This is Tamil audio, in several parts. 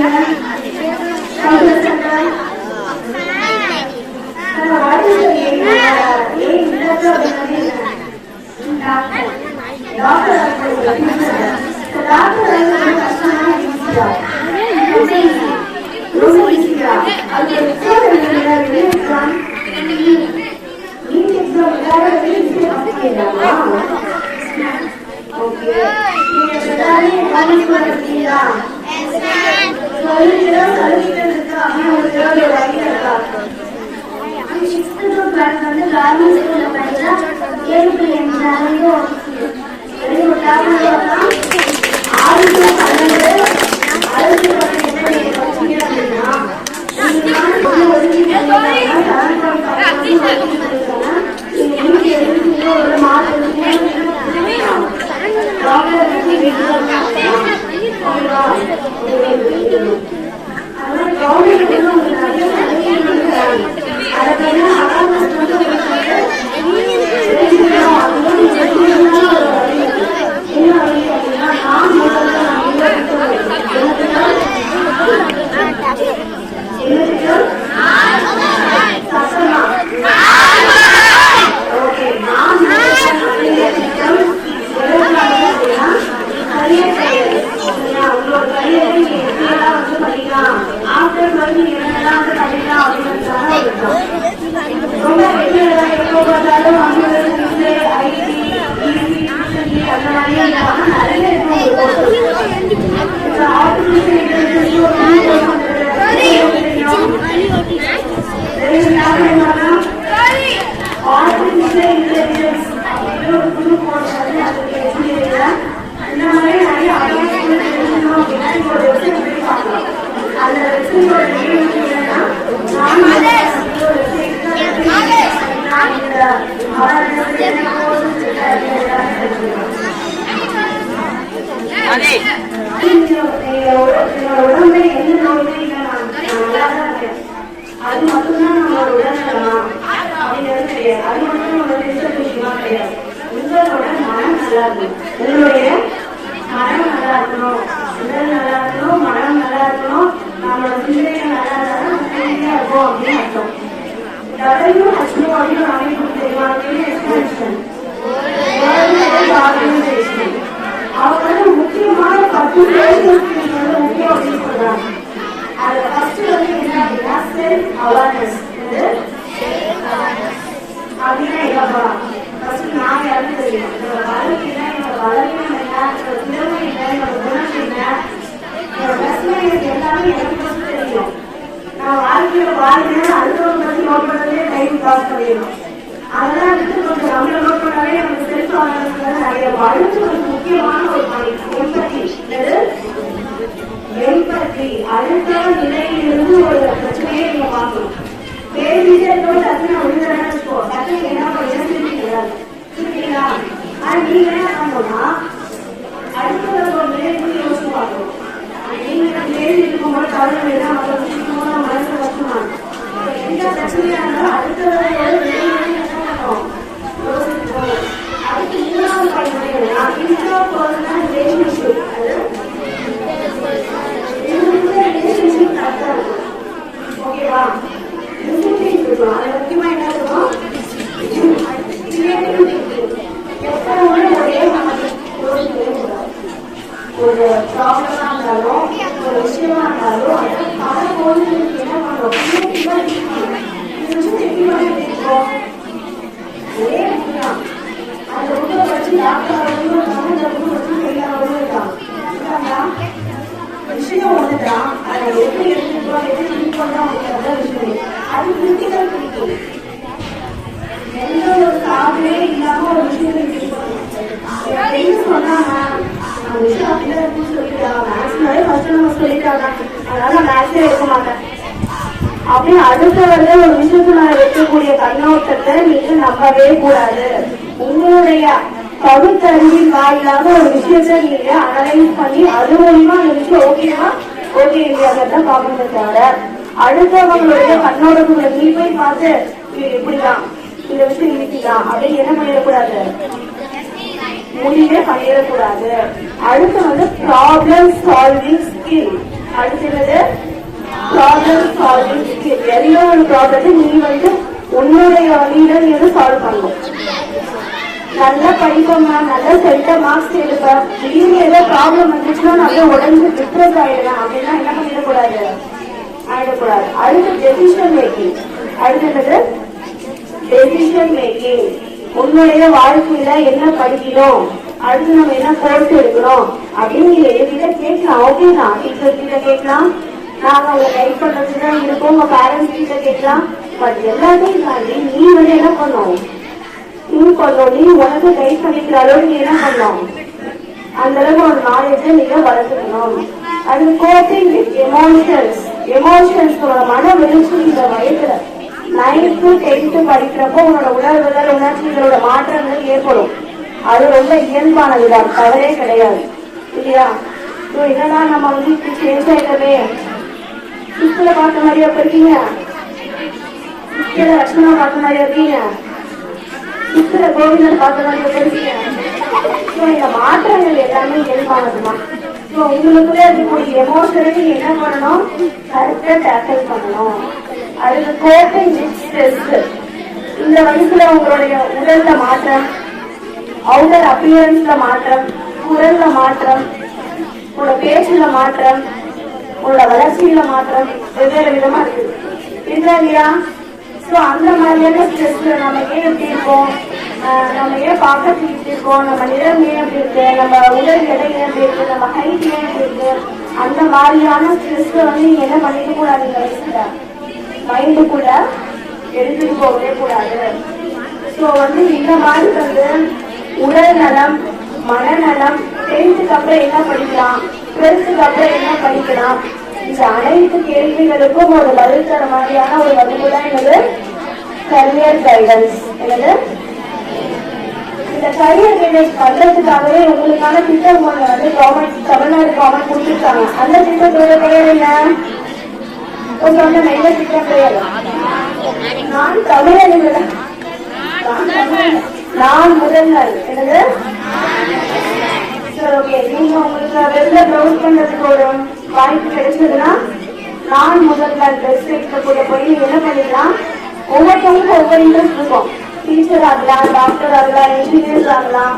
Gracias. சிக்ஸ்த் வந்து கவர்மெண்ட் ஸ்கூல்ல படிச்சா ஏழு புள்ளி அஞ்சு நாளைக்கும் ஆறு பன்னெண்டு அறுபத்தி படிச்சீங்க அப்படின்னா நீங்க வந்து ஒதுக்கி பண்ணீங்கன்னா செவன் பாயிண்ட் ஃபைவ் பண்ணிருக்காங்க நீங்க நூற்றி எழுபத்தி ஒரு மார்க் எடுத்தீங்கன்னா டாக்டர் வந்து வீட்டுல இருக்காங்க ஓகேவா அதனால கவர்மெண்ட் வந்து உங்களுக்கு நிறைய சலுகைகள் கொடுக்குறாங்க. அதை பண்ணா awareness வந்து உங்களுக்கு வந்து தெரிஞ்சுக்கணும். அதுவும் நீங்க தெரிஞ்சுக்கணும்னா ஒரு வழி இருக்கு. என்ன வழி அப்படின்னா, நான் முதல்ல நான் உங்களை விட்டுருவேன். என்னதுக்கு? என்னதுக்கு? சத்தமா. ஓகே, நான் முதல்ல அப்படிங்கிற திட்டம் எதற்காக அப்படின்னா, career guidance. சரியா? உங்களோட career ஐ நீங்க எப்படியெல்லாம் வந்து படிக்கலாம். after twelve நீங்க என்னெல்லாம் வந்து படிக்கலாம் அப்படிங்கறதுக்காக ஒரு திட்டம். ரொம்ப வெளியில எப்போ பார்த்தாலும் கம்ப்யூட்டர் டிஸ்பிளே ஐடி இசி அந்த மாதிரி இல்லாம நிறைய இருக்கு உங்களுக்கு courses. இப்ப artificial intelligence ஒரு புது course வந்திருக்கு. தெரியும். யாரு என்னன்னா, artificial intelligence அப்படின்னு ஒரு புது course வந்து அதுக்கு எப்படி இருக்குன்னா, இந்த மாதிரி நிறைய artificial intelligence அப்படின்னா இப்போ ஒரு website போய் பார்க்கலாம். அந்த website ஓட name வந்து என்னன்னா, நான் வந்து ஒரு website தான் நான் இந்த awareness என்ன courses இருக்கு அப்படின்னு எல்லாமே தெரிஞ்சுக்கலாம். என்னோட உடம்புல எந்த நோயுமே இல்லை நல்லா அது மட்டும்தான் நம்மளோட உடல்நலம் அப்படிங்கிறது கிடையாது அது மட்டும் விஷயமா கிடையாது உங்களோட மனம் நல்லா இருக்கணும் உங்களுடைய மனம் நல்லா இருக்கணும் உடல் நல்லா இருக்கணும் மனம் நல்லா இருக்கணும் நம்மளோட சிந்தனை நல்லா இருந்தாலும் இருக்கும் அப்படின்னு அர்த்தம் WHO அப்படின்னு ஒரு முக்கியமான பத்து முக்கியம் சொல்றாங்க அதுல ஃபர்ஸ்ட் வந்து என்ன அப்படின்னா செல்ஃப் அவேர்னஸ் அப்படின்னா ஃபர்ஸ்ட் நான் யாருன்னு தெரியும்? என்னோட என்ன என்னோட என்ன என்னோட திறமை என்ன என்னோட குணம் என்ன என்னோட பிரச்சனை எல்லாமே எனக்கு தெரியும். நான் வாழ்க்கையில நோட் பண்ணதே டைம் பாஸ் பண்ணிடணும் அதெல்லாம் வந்து கொஞ்சம் நம்மள நோட் பண்ணாலே நமக்கு செல்ஃப் அவேர்னஸ் நிறைய வாழ்ந்து ஒரு முக்கியமான ஒரு பாயிண்ட் எம்பத்தி. எம்பத்தி. அடுத்த நிலையிலிருந்து ஒரு பிரச்சனையை நீங்க பார்க்கணும். பேசிட்டே இருக்கோம் டக்குனு விழுந்தானே வச்சுக்கோ டக்குனு என்ன பண்ணீங்க சிரிப்பீங்களா சிரிப்பீங்களா ஆனா நீங்க என்ன பண்ணணும்னா அடுத்தவங்க ஒரு நிலைக்கு யோசிச்சு பார்க்கணும் நீங்க பேசி இருக்கும்போது கவலை வேணாம் மற்ற விஷயமும் நம்ம மனசுல வச்சுக்கணும் எந்த பிரச்சனையா இருந்தாலும் அடுத்தவங்களோட நிலையிலிருந்து என்ன பண்ணணும் யோசிச்சு போகணும் அடுத்து மூணாவது படிமுறை என்னன்னா இன்ட்ரோ பர்சனல் ரிலேஷன்ஷிப் அது ரிலேஷன்ஷிப் கரெக்டா இருக்கும் ஓகேவா டிசிப்ளின் இருக்கணும் அது முக்கியமா என்ன இருக்கணும் கிரியேட்டிவிட்டி எப்பவுமே ஒரே மாதிரி யோசிக்கவே கூடாது ஒரு ப்ராப்ளமா இருந்தாலும் ஒரு விஷயமா இருந்தாலும் அதை பல கோணங்களுக்கு என்ன பண்றோம் கிரியேட்டிவா இருக்கணும் இந்த விஷயம் எப்படி பண்ண இருக்கும் ஒரே இதுதான் அந்த புக்கை வச்சு டாக்டர் வந்து அந்த புக்கை வச்சு எல்லாரும் இருக்காங்க இருக்காங்களா? விஷயம் ஒண்ணுதான் அதை எப்படி எடுத்துக்கிறோம் எப்படி திங்க் பண்றோம் அப்படிங்கறத விஷயம் அது கிரிட்டிக்கல் திங்கிங் எந்த ஒரு சாதமே இல்லாம ஒரு விஷயத்தை திங்க் பண்ணணும் அப்படின்னு சொன்னாங்க அந்த விஷயம் அப்படிதான் இருக்குன்னு சொல்லிட்டாங்க மேக்ஸ்னாலே ஃபர்ஸ்ட் நம்ம சொல்லிட்டாங்க அதனால மேக்ஸே எடுக்க மாட்டேன். அப்படின்னு அடுத்தவரை ஒரு விஷயத்துல வைக்கக்கூடிய கண்ணோட்டத்தை நீங்க நம்பவே கூடாது. உங்களுடைய பகுத்தறிவின் வாயிலாக ஒரு விஷயத்தை நீங்க அனலைஸ் பண்ணி அது மூலியமா அந்த விஷயம் ஓகேவா ஓகே இல்லையாங்கிறத பார்க்கணுமே தவிர அடுத்தவங்களுடைய கண்ணோட்டத்துக்குள்ள நீ போய் பார்த்து இது இப்படிதான் இந்த விஷயம் இப்படிதான் அப்படின்னு என்ன பண்ணிடக்கூடாது? முடிவே பண்ணிடக்கூடாது. அடுத்து வந்து ப்ராப்ளம் சால்விங் ஸ்கில் அடுத்தது ப்ராப்ளம் சால்விங் ஸ்கில் எந்த ஒரு ப்ராப்ளத்தை நீ வந்து உன்னுடைய வழியில நீ வந்து சால்வ் பண்ணணும். நல்லா படிப்போம்மா நல்லா சென்ட மார்க்ஸ் எடுப்பேன் திடீர்னு ஏதோ ப்ராப்ளம் வந்துச்சுன்னா நல்லா உடஞ்சு டிப்ரெஸ் ஆயிடுவேன். அப்படின்னா என்ன பண்ணிடக்கூடாது? ஆயிடக்கூடாது. அடுத்து டெசிஷன் மேக்கிங் அடுத்தது டெசிஷன் மேக்கிங் உன்னுடைய வாழ்க்கையில என்ன படிக்கணும் அடுத்து நம்ம என்ன கோர்ஸ் எடுக்கணும் அப்படின்னு நீங்க என்கிட்ட கேட்கலாம். ஓகே தான். டீச்சர் கிட்ட கேட்கலாம். நாங்க உங்க கைட் பண்றதுக்கு தான் இருக்கோம். உங்க பேரண்ட்ஸ் கிட்ட கேட்கலாம். பட் எல்லாத்தையும் தாண்டி நீ வந்து என்ன பண்ணும்? நீ பண்ணும். நீ உனக்கு கைட் பண்ணிக்கிற அளவுக்கு நீ என்ன பண்ணும்? அந்த அளவுக்கு ஒரு நாலேஜை நீங்க வளர்த்துக்கணும். அது கோப்பிங் எமோஷன்ஸ் எமோஷன்ஸ் மன வெளிச்சி இந்த வயசுல நைன்த்து டென்த்து படிக்கிறப்போ உன்னோட உணர்வுகள் உணர்ச்சிகளோட மாற்றங்கள் ஏற்படும். அது ரொம்ப இயல்பானதுதான். தவறே கிடையாது. இல்லையா? ஸோ இதெல்லாம் நம்ம வந்து இப்படி சேஞ்ச் ஆகிட்டவே சிஸ்டரை பார்த்த மாதிரியா இப்ப இருக்கீங்க சிஸ்டரை லட்சுமணா பார்த்த மாதிரியா இருக்கீங்க சித்திர கோவிந்தன் மாதிரியா தெரியுங்க ஸோ இந்த மாற்றங்கள் எல்லாமே இயல்பானதுமா ஸோ உங்களுக்குள்ளே இருக்கக்கூடிய எமோஷனுக்கு என்ன பண்ணணும்? கரெக்டாக டேக்கிள் பண்ணணும். அதுக்கு கோப்பிங் ஸ்ட்ரெஸ் இந்த வயசுல உங்களுடைய உடல்ல மாற்றம் அவுட்டர் அப்பியரன்ஸ்ல மாற்றம் குரல்ல மாற்றம் உங்களோட பேச்சுல மாற்றம் உங்களோட வளர்ச்சியில மாற்றம் வெவ்வேறு விதமா இருக்கு. இல்லை இல்லையா? ஸோ அந்த மாதிரியான ஸ்ட்ரெஸ்ல நம்ம ஏன் எப்படி இருக்கோம்? நம்ம ஏன் பார்க்கறதுக்கு இப்படி இருக்கோம்? நம்ம நிறம் ஏன் எப்படி இருக்கு? நம்ம உடல் எடை ஏன் எப்படி இருக்கு? நம்ம ஹைட் ஏன் எப்படி இருக்கு? அந்த மாதிரியான ஸ்ட்ரெஸ் வந்து நீங்க என்ன பண்ணிட்டு கூடாது இந்த வயசுல? மைண்டுக்குள்ள எடுத்துட்டு போகவே கூடாது. ஸோ வந்து இந்த மாதிரி வந்து உடல் நலம் மனநலம் டென்த்துக்கு அப்புறம் என்ன படிக்கலாம் டுவெல்த்துக்கு அப்புறம் என்ன படிக்கலாம் இந்த அனைத்து கேள்விகளுக்கும் ஒரு பதில் தர மாதிரியான ஒரு வகுப்பு தான் என்னது? கரியர் கைடன்ஸ் என்னது? இந்த கரியர் கைடன்ஸ் பண்றதுக்காகவே உங்களுக்கான திட்டம் வந்து கவர்மெண்ட் தமிழ்நாடு கவர்மெண்ட் கொடுத்துருக்காங்க. அந்த திட்டத்தோட பெயர் என்ன? உங்க வந்து நல்ல திட்டம் நான் தமிழன் இல்லை. நான் தமிழன். நான் முதல்வர். என்னது? சரி ஓகே நீங்க உங்களுக்கு வெளில ப்ரௌஸ் பண்றதுக்கு ஒரு வாய்ப்பு கிடைச்சதுன்னா நான் முதல்வர் வெப்சைட்ல கூட போய் நீங்க என்ன பண்ணிக்கலாம் ஒவ்வொருத்தவங்களுக்கும் ஒவ்வொரு இன்ட்ரெஸ்ட் இருக்கும். டீச்சர் ஆகலாம் டாக்டர் ஆகலாம் இன்ஜினியர்ஸ் ஆகலாம்.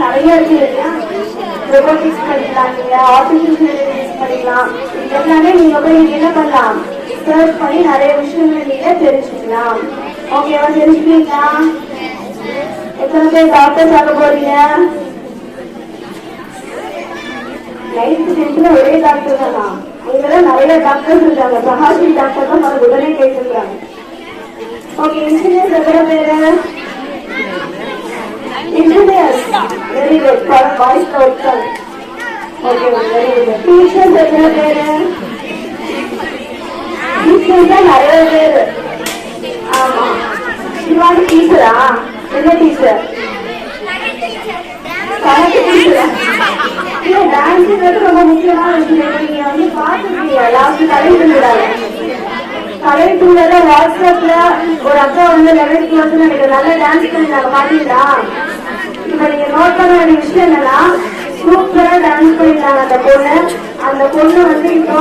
நிறைய இருக்கு இல்லையா? ரொபோட்டிக்ஸ் படிக்கலாம் நீங்க ஆர்டிபிஷியல் இன்டெலிஜென்ஸ் படிக்கலாம். இது எல்லாமே நீங்க போய் என்ன பண்ணலாம்? எக்ஸ்ப்ளோர் பண்ணி நிறைய விஷயங்களை நீங்க தெரிஞ்சுக்கலாம். ஓகேவா தெரிஞ்சுக்கிறீங்களா? எத்தனை பேர் டாக்டர்ஸ் ஆக போறீங்க? நைன்த் டென்த்ல ஒரே டாக்டர் தானா அங்கெல்லாம் நிறைய டாக்டர்ஸ் இருக்காங்க. சஹாசி டாக்டர் தான் நமக்கு உடனே கேட்டிருக்காங்க ஓகே இன்ஜினியர்ஸ் எத்தனை பேரு? Engineers very good boys worker okay very good teachers எத்தனை பேரு? டீச்சர்ஸ் தான் நிறைய பேர். ஆமா. சிவானி டீச்சரா என்ன டீச்சர் கணக்கு டீச்சரா இல்ல டான்ஸ்ன்றது ரொம்ப முக்கியமான விஷயம். நீங்க வந்து பாத்துருக்கீங்க லாஸ்ட் கலைத்துள்ளாங்க கலைத்துள்ளத வாட்ஸ்அப்ல ஒரு அக்கா வந்து லெவன்த் கிளாஸ் நினைக்கிறேன். நல்லா டான்ஸ் பண்ணிருந்தாங்க பாத்தீங்களா? இப்ப நீங்க நோட் பண்ண வேண்டிய விஷயம் என்னன்னா சூப்பரா டான்ஸ் பண்ணிருந்தாங்க அந்த பொண்ணு. அந்த பொண்ணு வந்து இப்போ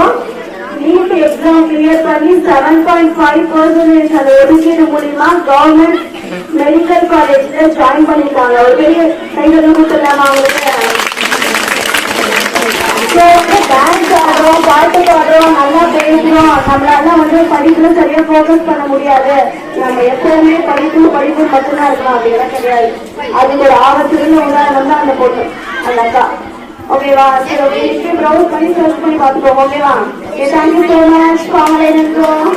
நீட் எக்ஸாம் கிளியர் பண்ணி செவன் பாயிண்ட் ஃபைவ் பர்சன்டேஜ் அந்த ஒதுக்கீடு மூலியமா கவர்மெண்ட் மெடிக்கல் காலேஜ்ல ஜாயின் பண்ணிருக்காங்க ஒரு பெரிய கைகள் கொடுத்துருக்காங்க அவங்களுக்கு டான்ஸ் ஆடுறோம் பாட்டு பாடுறோம் நல்லா பேசுறோம். நம்மளால வந்து படிப்புல சரியா போக்கஸ் பண்ண முடியாது. நம்ம எப்பவுமே படிப்பு படிப்பு மட்டும்தான் இருக்கணும். அப்படிலாம் கிடையாது. அதுக்கு ஒரு ஆபத்துன்னு உதாரணம் தான் அந்த பொண்ணு அந்த அக்கா. ஓகேவா சரி ஓகே ப்ரௌஸ் பண்ணி சர்ச் பண்ணி பார்த்துக்கோங்க. ஓகேவா okay thank you so much காமலேனுக்கும்